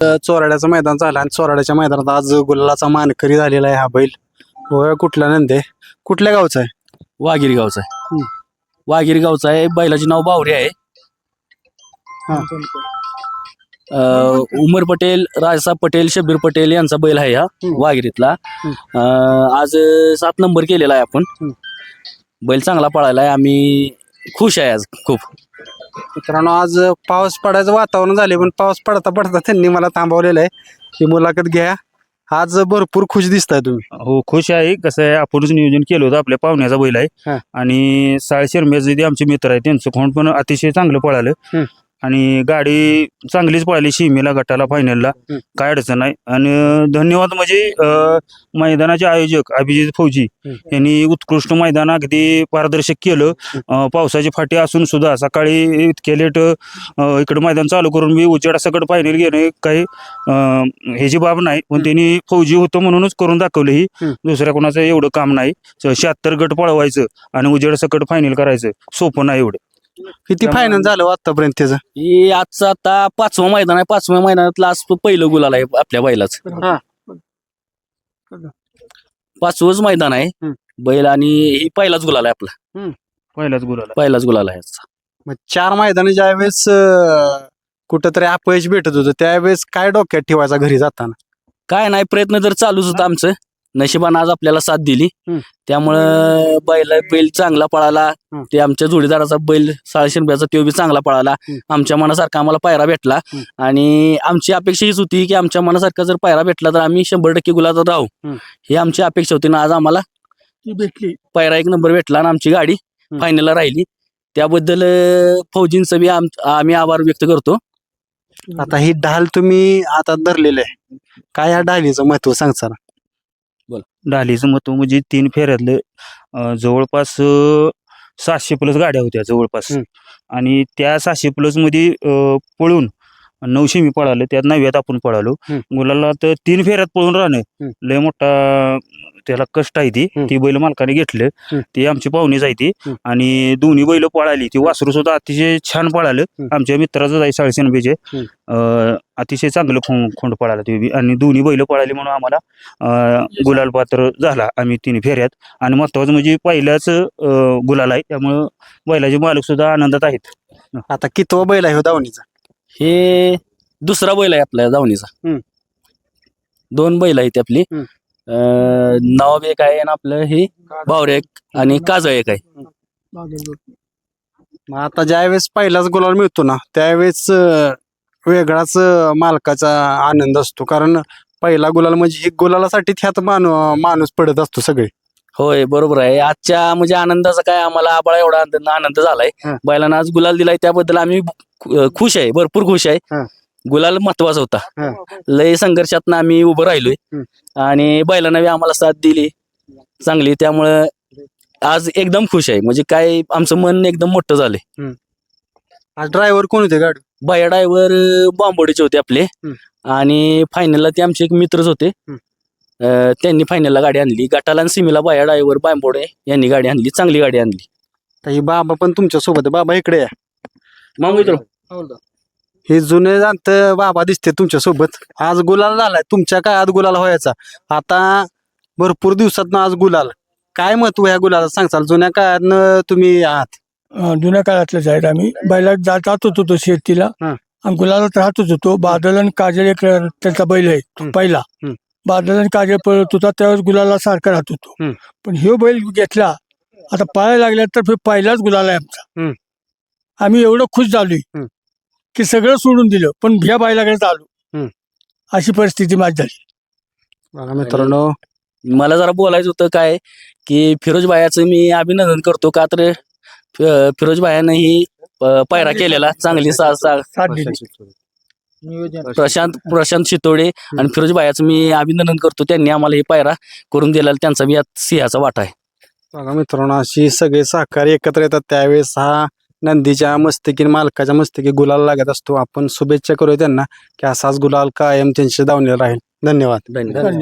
चोराड्याचं मैदान झालं आणि चोराड्याच्या मैदानात आज गुलालाचा मानकरी झालेला आहे हा बैल कुठला नंदे कुठल्या गावचा आहे वाघिरी गावचा आहे हम्म. वाघिरी गावचा आहे बैलाचे नाव बावरे आहे हा. अं, उमर पटेल राजसाहेब पटेल शब्बीर पटेल यांचा बैल आहे हा हम्म. वाघिरीतला हम्म. अं, आज सात नंबर केलेला आहे आपण हम्म. बैल चांगला पळायला आहे आम्ही खुश आहे आज खूप मित्रांनो आज पाऊस पडायचं वातावरण झाले पण पाऊस पडता पडता त्यांनी मला थांबवलेलं आहे. ही मुलाखत घ्या. आज भरपूर खुश दिसताय तुम्ही. हो खुश आहे. कसं आहे आपणच नियोजन केलं होतं आपल्या पाहुण्याचा बैल हा. आहे आणि साळे शर्मेचे जे आमचे मित्र आहेत त्यांचं खोंड पण अतिशय चांगलं पळालं. आणि गाडी चांगलीच पळाली शिमेला गटाला फायनलला. काय अडचण नाही. आणि धन्यवाद म्हणजे अं, मैदानाचे आयोजक अभिजित फौजी. यांनी उत्कृष्ट मैदान अगदी पारदर्शक केलं. अं, पावसाची फाटी असून सुद्धा सकाळी इतके लेट इकडं मैदान चालू करून मी उजेडा सकट फायनल घेणे काही अं, ह्याची बाब नाही. पण त्यांनी फौजी होतं म्हणूनच करून दाखवलं ही. हम्म. दुसऱ्या कोणाचं एवढं काम नाही. शहात्तर गट पळवायचं आणि उजेड सकट फायनल करायचं. सोपं नाही एवढं. किती फायनल झालं हो आतापर्यंत त्याचं? हे आजचं आता पाचवं मैदान आहे. पाचव्या मैदानातलं आज पहिलं गुलाल आहे आपल्या बैलाच. हा. पाचवंच मैदान आहे. हम्म. बैल आणि ही पहिलाच गुलाल आहे आपला. पहिलाच गुलाला पहिलाच गुलाल आहे आजचा. मग चार मैदानी ज्यावेळेस कुठंतरी अपयश भेटत होतं त्यावेळेस काय डोक्यात ठेवायचा घरी जाताना? काय नाही प्रयत्न तर चालूच होता आमचं. नशिबानं आज आपल्याला साथ दिली हम्म. त्यामुळं बैल बैल चांगला पळाला हम्म. ते आमच्या जोडीदाराचा बैल साळशेनब्याचा तो बी चांगला पळाला हम्म. आमच्या मनासारखा आम्हाला पायरा भेटला हम्म. आणि आमची अपेक्षा हीच होती की आमच्या मनासारखा जर पायरा भेटला तर आम्ही शंभर टक्के गुलाबात राहू हम्म. ही आमची अपेक्षा होती ना आज आम्हाला भेटली पायरा एक नंबर भेटला आणि आमची गाडी हम्म. फायनलला राहिली त्याबद्दल अं, फौजींचं बी आम- आम्ही आभार व्यक्त करतो आता ही ढाल तुम्ही आता धरलेलं आहे काय या ढालीचं महत्त्व सांगता ढालीचं महत्त्व म्हणजे तीन फेऱ्यातलं जवळपास सातशे प्लस गाड्या होत्या जवळपास. आणि त्या सातशे प्लसमध्ये पळून नऊशे मी पळालो त्यात नव्यात आपण पळालो. मुलाला तर तीन फेऱ्यात पळून राहणं. लय मोठा त्याला कष्ट आहे ती. ती बैल मालकाने घेतलं. ती आमची पाहुणीच आहे ती. आणि दोन्ही बैल पळाली ती वासरू सुद्धा अतिशय छान पळालं. आमच्या मित्राचं आहे साडेशे बीचे हम्म. अतिशय चांगलं खोंड खोंड पळाला ते बी. आणि दोन्ही बैल पळाली म्हणून आम्हाला गुलाल पात्र झाला आम्ही तिन्ही फेऱ्यात आणि महत्वाचं म्हणजे पहिल्याच गुलाल आहे त्यामुळं बैलाचे मालक सुद्धा आनंदात आहेत आता कितवा बैल आहे दावणीचा हे दुसरा बैल आहे आपल्या हम्म. दोन बैल आहेत आपली. हम्म. अं, नवाब एक आहे आणि आपलं हे बावरे एक आणि काजळ एक आहे. मग आता ज्यावेळेस पहिलाच गुलाल मिळतो ना त्यावेळेस अं, वेगळाच अं, मालकाचा आनंद असतो. कारण पहिला गुलाल म्हणजे ही गुलालासाठी ह्यात माणू माणूस पडत असतो सगळे. होय बरोबर आहे. आजच्या म्हणजे आनंदाचा काय आम्हाला आबाळा एवढा आनंद आनंद झालाय. हा. बैलांना आज गुलाल दिलाय त्याबद्दल आम्ही खु- खुश आहे भरपूर खुश हा. आहे गुलाल महत्त्वाचा होता. हा. लय संघर्षात आम्ही उभं राहिलोय. हम्म. आणि बैलांना बी आम्हाला साथ दिली चांगली. त्यामुळं आज एकदम खुश आहे. म्हणजे काय आमचं मन एकदम मोठं झालंय. आज ड्रायव्हर कोण होते गाडी बाया ड्रायव्हर बांबोडीचे होते आपले. आणि फायनलला ते आमचे एक मित्रच होते. त्यांनी फायनलला गाडी आणली. गटाला आणि सिमीला बाया ड्रायव्हर बांबोडे यांनी गाडी आणली. चांगली गाडी आणली. तर ही बाबा पण तुमच्यासोबत आहे. बाबा इकडे या. मग मित्र हे जुने जाणत बाबा दिसते तुमच्यासोबत. आज गुलाल झालाय. तुमच्या काळात गुलाल व्हायचा? आता भरपूर दिवसात आज गुलाल. काय महत्त्व ह्या गुलाला सांगचाल जुन्या काळात तुम्ही आहात. अं, जुन्या काळातलेच आहेत आम्ही. बैला जा- जातच होतो शेतीला. हा. आणि गुलालात राहतच होतो. बादल आणि काजल एक त्यांचा बैल आहे. तो हम्म. पहिला. हम्म. बादल आणि काजल पळत होता त्यावेळेस गुलाला सारखा राहत होतो. पण ह्यो बैल घेतला आता पळायला लागल्या तर पहिलाच गुलाल आहे आमचा हम्म. आम्ही एवढं खुश झालोय. की सगळं सोडून दिलं पण ह्या बैलाकडे आलो हम्म. अशी परिस्थिती माझी झाली बघा मित्रांनो मला जरा बोलायचं होतं काय की फिरोज भायाचं मी अभिनंदन करतो का तर फिरोज भायानं ही पायरा केलेला चांगली सा सा- साथ दिली प्रशांत प्रशांत शितोडे आणि फिरोज भायाचं मी अभिनंदन करतो. त्यांनी आम्हाला ही पायरा करून दिला त्यांचा बी यात सिंहाचा वाटा आहे. बघा मित्रांनो अशी सगळे सहकारी एकत्र येतात. त्यावेळेस हा नंदीच्या मस्तकी मालकाच्या मस्तकी गुलाल लागत असतो. आपण शुभेच्छा करूया त्यांना की असाच गुलाल कायम त्यांच्या दावणीला राहील. धन्यवाद. धन्यवाद.